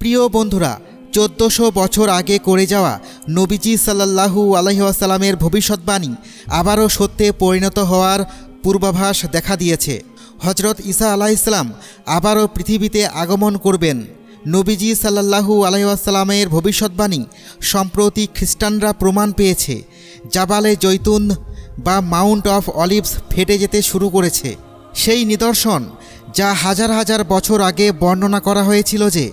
প্রিয় বন্ধুরা, চোদ্দোশো বছর আগে করে যাওয়া নবীজি সাল্লাল্লাহু আলহিহাসাল্লামের ভবিষ্যৎবাণী আবারও সত্যে পরিণত হওয়ার পূর্বাভাস দেখা দিয়েছে। হজরত ঈসা আলাহিসাল্লাম আবারও পৃথিবীতে আগমন করবেন। নবীজি সাল্লাল্লাহু আলহিহাসাল্লামের ভবিষ্যৎবাণী সম্প্রতি খ্রিস্টানরা প্রমাণ পেয়েছে। জাবালে জৈতুন বা মাউন্ট অফ অলিভস ফেটে যেতে শুরু করেছে। সেই নিদর্শন যা হাজার হাজার বছর আগে বর্ণনা করা হয়েছিল যে,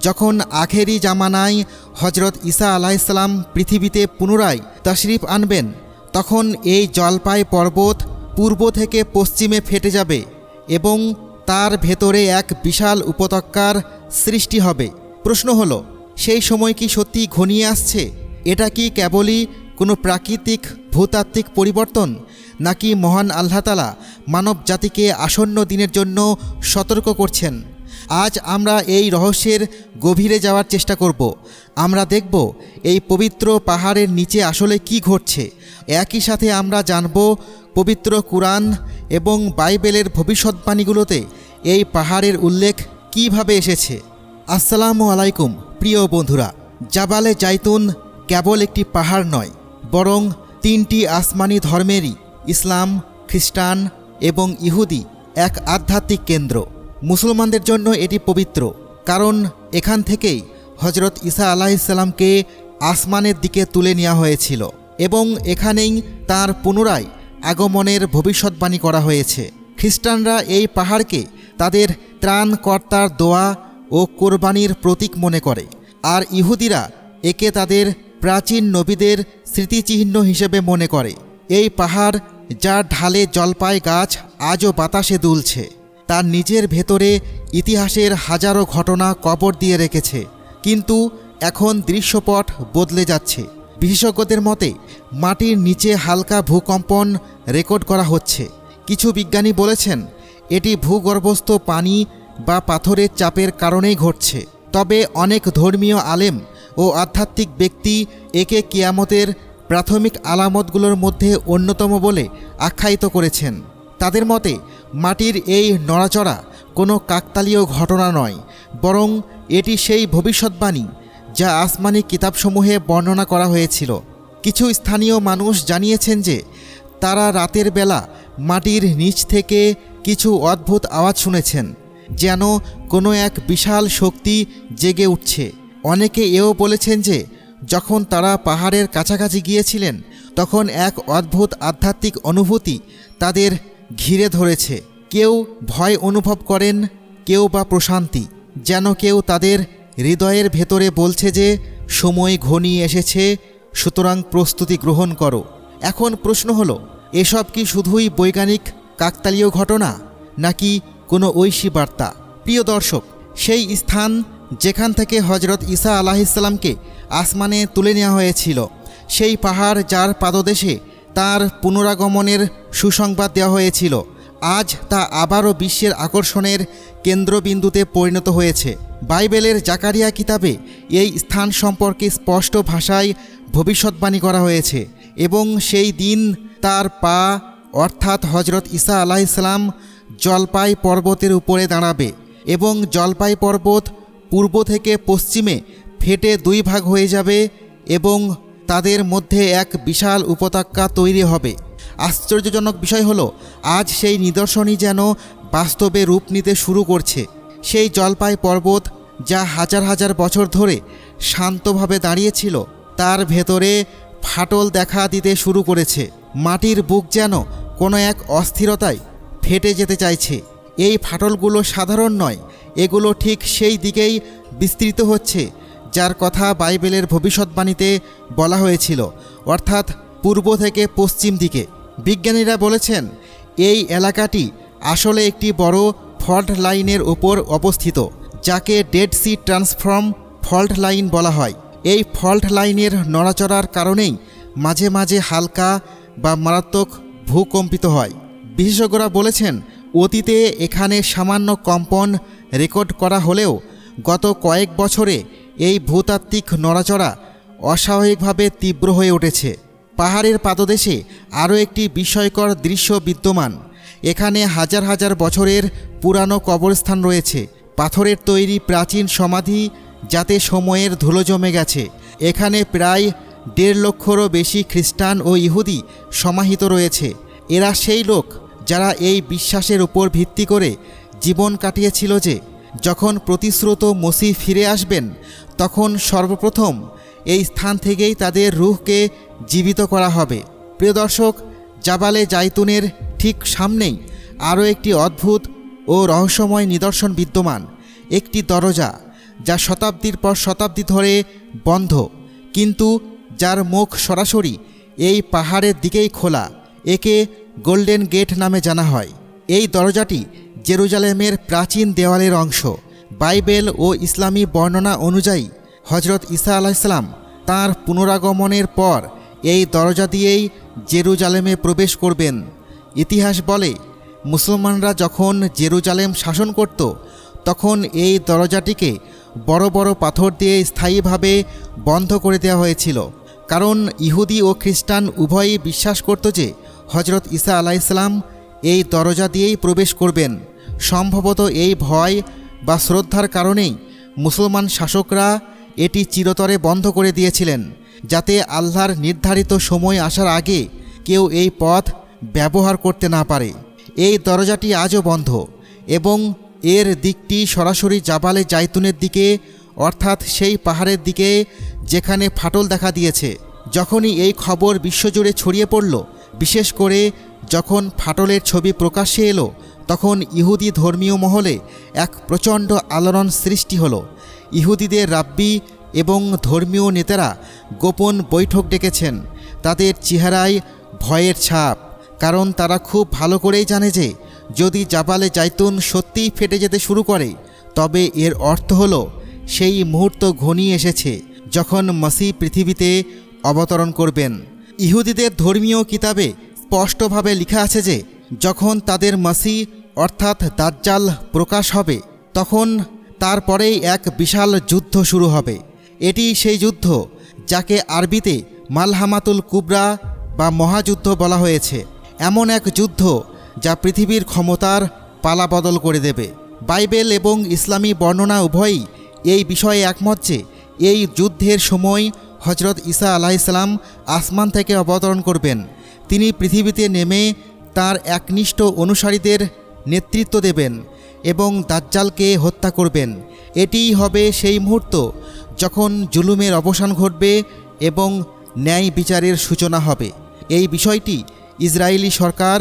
যখন আখেরি জামানায় হজরত ঈসা আলাইসাল্লাম পৃথিবীতে পুনরায় তশরিফ আনবেন, তখন এই জলপাই পর্বত পূর্ব থেকে পশ্চিমে ফেটে যাবে এবং তার ভেতরে এক বিশাল উপত্যকার সৃষ্টি হবে। প্রশ্ন হলো, সেই সময় কি সত্যি ঘনিয়ে আসছে? এটা কি কেবলই কোনো প্রাকৃতিক, ভূতাত্ত্বিক পরিবর্তন, নাকি মহান আল্লাহতালা মানব জাতিকে আসন্ন দিনের জন্য সতর্ক করছেন। আজ আমরা এই রহস্যের গভীরে যাওয়ার চেষ্টা করব। আমরা দেখব এই পবিত্র পাহাড়ের নিচে আসলে কি ঘটছে। একই সাথে আমরা জানব পবিত্র কুরআন এবং বাইবেলের ভবিষ্যৎবাণীগুলোতে এই পাহাড়ের উল্লেখ কীভাবে এসেছে। আসসালামু আলাইকুম, প্রিয় বন্ধুরা। জাবালে জাইতুন কেবল একটি পাহাড় নয়, বরং তিনটি আসমানি ধর্মেরই, ইসলাম, খ্রিস্টান এবং ইহুদি এক আধ্যাত্মিক কেন্দ্র। মুসলমানদের জন্য এটি পবিত্র, কারণ এখান থেকেই হজরত ঈসা আলাহিসাল্লামকে আসমানের দিকে তুলে নেওয়া হয়েছিল এবং এখানেই তার পুনরায় আগমনের ভবিষ্যৎবাণী করা হয়েছে। খ্রিস্টানরা এই পাহাড়কে তাদের ত্রাণকর্তার দোয়া ও কোরবানির প্রতীক মনে করে, আর ইহুদিরা একে তাদের প্রাচীন নবীদের স্মৃতিচিহ্ন হিসেবে মনে করে। এই পাহাড় যার ঢালে জলপাই গাছ আজও বাতাসে দুলছে, তার নিজের ভেতরে ইতিহাসের হাজারো ঘটনা কবর দিয়ে রেখেছে, কিন্তু এখন দৃশ্যপট বদলে যাচ্ছে। বিশেষজ্ঞদের মতে, মাটির নিচে হালকা ভূকম্পন রেকর্ড করা হচ্ছে। কিছু বিজ্ঞানী বলেছেন, এটি ভূগর্ভস্থ পানি বা পাথরের চাপের কারণেই ঘটছে। তবে অনেক ধর্মীয় আলেম ও আধ্যাত্মিক ব্যক্তি একে কিয়ামতের প্রাথমিক আলামতগুলোর মধ্যে অন্যতম বলে আখ্যায়িত করেছেন। তাদের মতে, মাটির এই নড়াচড়া কোনো কাকতালীয় ঘটনা নয়, বরং এটি সেই ভবিষ্যৎবাণী যা আসমানি কিতাবসমূহে বর্ণনা করা হয়েছিল। কিছু স্থানীয় মানুষ জানিয়েছেন যে, তারা রাতের বেলা মাটির নিচ থেকে কিছু অদ্ভুত আওয়াজ শুনেছেন, যেন কোনো এক বিশাল শক্তি জেগে উঠছে। অনেকে এও বলেছেন যে যখন তারা পাহাড়ের কাছাকাছি গিয়েছিলেন, তখন এক অদ্ভুত আধ্যাত্মিক অনুভূতি তাদের ঘিরে ধরেছে। কেউ ভয় অনুভব করেন, কেউ বা প্রশান্তি, যেন কেউ তাদের হৃদয়ের ভেতরে বলছে যে, সময় ঘনিয়ে এসেছে, সুতরাং প্রস্তুতি গ্রহণ করো। এখন প্রশ্ন হলো, এসব কি শুধুই বৈজ্ঞানিক কাকতালীয় ঘটনা, নাকি কোনো ঐশী বার্তা? প্রিয় দর্শক, সেই স্থান যেখান থেকে হজরত ঈসা আলাহিসাল্লামকে আসমানে তুলে নেওয়া হয়েছিল, সেই পাহাড় যার পাদদেশে তার পুনরাগমনের সুসংবাদ দেওয়া হয়েছিল, আজ তা আবারও বিশ্বের আকর্ষণের কেন্দ্রবিন্দুতে পরিণত হয়েছে। বাইবেলের জাকারিয়া কিতাবে এই স্থান সম্পর্কে স্পষ্ট ভাষায় ভবিষ্যৎবাণী করা হয়েছে এবং সেই দিন তার পা, অর্থাৎ হজরত ঈসা আলাইসালাম জলপাই পর্বতের উপরে দাঁড়াবে এবং জলপাই পর্বত পূর্ব থেকে পশ্চিমে ফেটে দুই ভাগ হয়ে যাবে এবং তাদের মধ্যে এক বিশাল উপত্যকা তৈরি হবে। আশ্চর্যজনক বিষয় হলো, আজ সেই নিদর্শনই যেন বাস্তবে রূপ নিতে শুরু করছে। সেই জলপাই পর্বত যা হাজার হাজার বছর ধরে শান্তভাবে দাঁড়িয়েছিল, তার ভেতরে ফাটল দেখা দিতে শুরু করেছে। মাটির বুক যেন কোনো এক অস্থিরতায় ফেটে যেতে চাইছে। এই ফাটলগুলো সাধারণ নয়, এগুলো ঠিক সেই দিকেই বিস্তৃত হচ্ছে, যার কথা বাইবেলের ভবিষ্যৎবাণীতে বলা হয়েছিল, অর্থাৎ পূর্ব থেকে পশ্চিম দিকে। বিজ্ঞানীরা বলেছেন, এই এলাকাটি আসলে একটি বড় ফল্ট লাইনের ওপর অবস্থিত, যাকে Dead Sea transform fault line বলা হয়। এই ফল্ট লাইনের নড়াচড়ার কারণেই মাঝে মাঝে হালকা বা মারাত্মক ভূকম্পিত হয়। বিশেষজ্ঞরা বলেছেন অতীতে এখানে সামান্য কম্পন রেকর্ড করা হলেও গত কয়েক বছরে এই ভূতাত্ত্বিক নড়াচড়া অস্বাভাবিকভাবে তীব্র হয়ে উঠেছে। পাহাড়ের পাদদেশে আরও একটি বিস্ময়কর দৃশ্য বিদ্যমান। এখানে হাজার হাজার বছরের পুরানো কবরস্থান রয়েছে। পাথরের তৈরি প্রাচীন সমাধি যাতে সময়ের ধুলো জমে গেছে। এখানে প্রায় দেড় লক্ষরও বেশি খ্রিস্টান ও ইহুদি সমাহিত রয়েছে। এরা সেই লোক যারা এই বিশ্বাসের উপর ভিত্তি করে জীবন কাটিয়েছিল যে, যখন প্রতিশ্রুত মসি ফিরে আসবেন, তখন সর্বপ্রথম এই স্থান থেকেই তাদের রুহকে জীবিত করা হবে। প্রিয় দর্শক, জাবালে জাইতুনের ঠিক সামনেই আরও একটি অদ্ভুত ও রহস্যময় নিদর্শন বিদ্যমান, একটি দরজা যা শতাব্দীর পর শতাব্দী ধরে বন্ধ, কিন্তু যার মুখ সরাসরি এই পাহাড়ের দিকেই খোলা, একে গোল্ডেন গেট নামে জানা হয়। এই দরজাটি জেরুজালেমের প্রাচীন দেওয়ালের অংশ। বাইবেল ও ইসলামী বর্ণনা অনুযায়ী হজরত ঈসা আলাইসালাম তাঁর পুনরাগমনের পর এই দরজা দিয়েই জেরুজালেমে প্রবেশ করবেন। ইতিহাস বলে, মুসলমানরা যখন জেরুজালেম শাসন করত, তখন এই দরজাটিকে বড় বড় পাথর দিয়ে স্থায়ীভাবে বন্ধ করে দেওয়া হয়েছিল। কারণ ইহুদি ও খ্রিস্টান উভয়ই বিশ্বাস করত যে হজরত ঈসা আলাইসালাম এই দরজা দিয়েই প্রবেশ করবেন। সম্ভবত এই ভয় বা শ্রদ্ধার কারণেই মুসলমান শাসকরা এটি চিরতরে বন্ধ করে দিয়েছিলেন, যাতে আল্লাহর নির্ধারিত সময় আসার আগে কেউ এই পথ ব্যবহার করতে না পারে। এই দরজাটি আজও বন্ধ এবং এর দিকটি সরাসরি জাবালে জাইতুনের দিকে, অর্থাৎ সেই পাহাড়ের দিকে যেখানে ফাটল দেখা দিয়েছে। যখনই এই খবর বিশ্বজুড়ে ছড়িয়ে পড়ল বিশেষ করে যখন ফাটলের ছবি প্রকাশ্যে এলো, তখন ইহুদি ধর্মীয় মহলে এক প্রচণ্ড আলোড়ন সৃষ্টি হলো। ইহুদিদের রাব্বি এবং ধর্মীয় নেতারা গোপন বৈঠক ডেকেছেন। তাদের চেহারায় ভয়ের ছাপ, কারণ তারা খুব ভালো করেই জানে যে, যদি জাবালে জাইতুন সত্যিই ফেটে যেতে শুরু করে, তবে এর অর্থ হল, সেই মুহূর্ত ঘনিয়ে এসেছে, যখন মাসি পৃথিবীতে অবতরণ করবেন। ইহুদিদের ধর্মীয় কিতাবে স্পষ্টভাবে লেখা আছে যে, যখন তাদের মাসি অর্থাৎ দাজ্জাল, প্রকাশ হবে, তখন তারপরেই এক বিশাল যুদ্ধ শুরু হবে। এটি সেই যুদ্ধ যাকে আরবিতে মালহামাতুল কুবরা বা মহাযুদ্ধ বলা হয়েছে। এমন এক যুদ্ধ যা পৃথিবীর ক্ষমতার পালা বদল করে দেবে। বাইবেল এবং ইসলামী বর্ণনা উভয়ই এই বিষয়ে একমত যে, এই যুদ্ধের সময় হজরত ঈসা আলাইসাল্লাম আসমান থেকে অবতরণ করবেন। তিনি পৃথিবীতে নেমে তার একনিষ্ঠ অনুসারীদের নেতৃত্ব দেবেন এবং দাজ্জালকে হত্যা করবেন। এটিই হবে সেই মুহূর্ত যখন জুলুমের অবসান ঘটবে এবং ন্যায় বিচারের সূচনা হবে। এই বিষয়টি ইসরায়েলি সরকার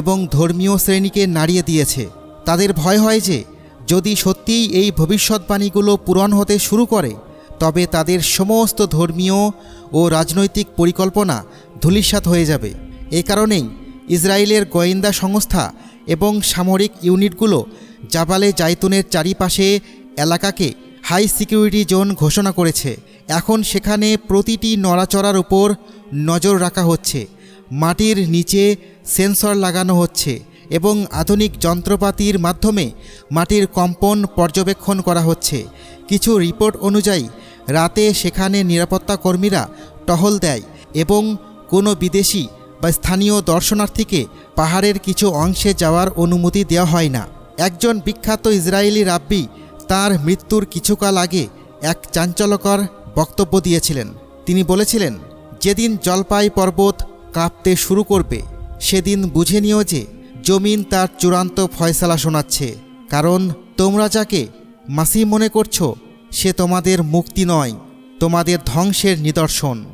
এবং ধর্মীয় শ্রেণীকে নাড়িয়ে দিয়েছে। তাদের ভয় হয় যে যদি সত্যিই এই ভবিষ্যৎবাণীগুলো পূরণ হতে শুরু করে তবে তাদের সমস্ত ধর্মীয় ও রাজনৈতিক পরিকল্পনা ধূলিসাৎ হয়ে যাবে। এ কারণেই ইসরায়েলের গোয়েন্দা সংস্থা এবং সামরিক ইউনিটগুলো জাবালে জাইতুনের চারিপাশে এলাকাকে হাই সিকিউরিটি জোন ঘোষণা করেছে। এখন সেখানে প্রতিটি নড়াচড়ার উপর নজর রাখা হচ্ছে। মাটির নিচে সেন্সর লাগানো হচ্ছে এবং আধুনিক যন্ত্রপাতির মাধ্যমে মাটির কম্পন পর্যবেক্ষণ করা হচ্ছে। কিছু রিপোর্ট অনুযায়ী রাতে সেখানে নিরাপত্তা কর্মীরা টহল দেয় এবং কোনো বিদেশি বা স্থানীয় দর্শনার্থীকে পাহাড়ের কিছু অংশে যাওয়ার অনুমতি দেওয়া হয় না। একজন বিখ্যাত ইসরায়েলি রাব্বি তার মৃত্যুর কিছুকাল আগে এক চাঞ্চল্যকর বক্তব্য দিয়েছিলেন। তিনি বলেছিলেন, যেদিন জলপাই পর্বত কাঁপতে শুরু করবে, সেদিন বুঝে নিও যে জমিন তার চূড়ান্ত ফয়সালা শোনাচ্ছে। কারণ তোমরা যাকে মাসি মনে করছ সে তোমাদের মুক্তি নয়, তোমাদের ধ্বংসের নিদর্শন।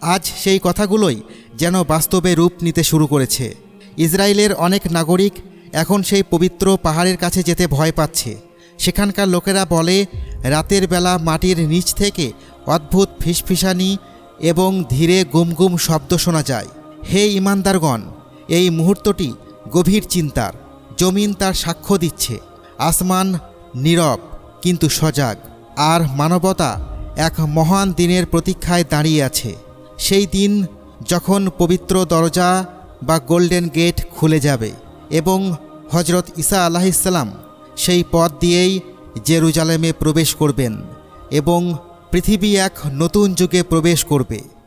আজ সেই কথাগুলোই যেন বাস্তবে রূপ নিতে শুরু করেছে। ইসরায়েলের অনেক নাগরিক এখন সেই পবিত্র পাহাড়ের কাছে যেতে ভয় পাচ্ছে। সেখানকার লোকেরা বলে, রাতের বেলা মাটির নিচ থেকে অদ্ভুত ফিসফিসানি এবং ধীরে গুমগুম শব্দ শোনা যায়। হে ইমানদারগণ, এই মুহূর্তটি গভীর চিন্তার। জমিন তার সাক্ষ্য দিচ্ছে। আসমান নীরব, কিন্তু সজাগ। আর মানবতা এক মহান দিনের প্রতীক্ষায় দাঁড়িয়ে আছে। সেই দিন যখন পবিত্র দরজা বা গোল্ডেন গেট খুলে যাবে এবং হজরত ঈসা আলাহিসাল্লাম সেই পথ দিয়েই জেরুজালেমে প্রবেশ করবেন এবং পৃথিবী এক নতুন যুগে প্রবেশ করবে।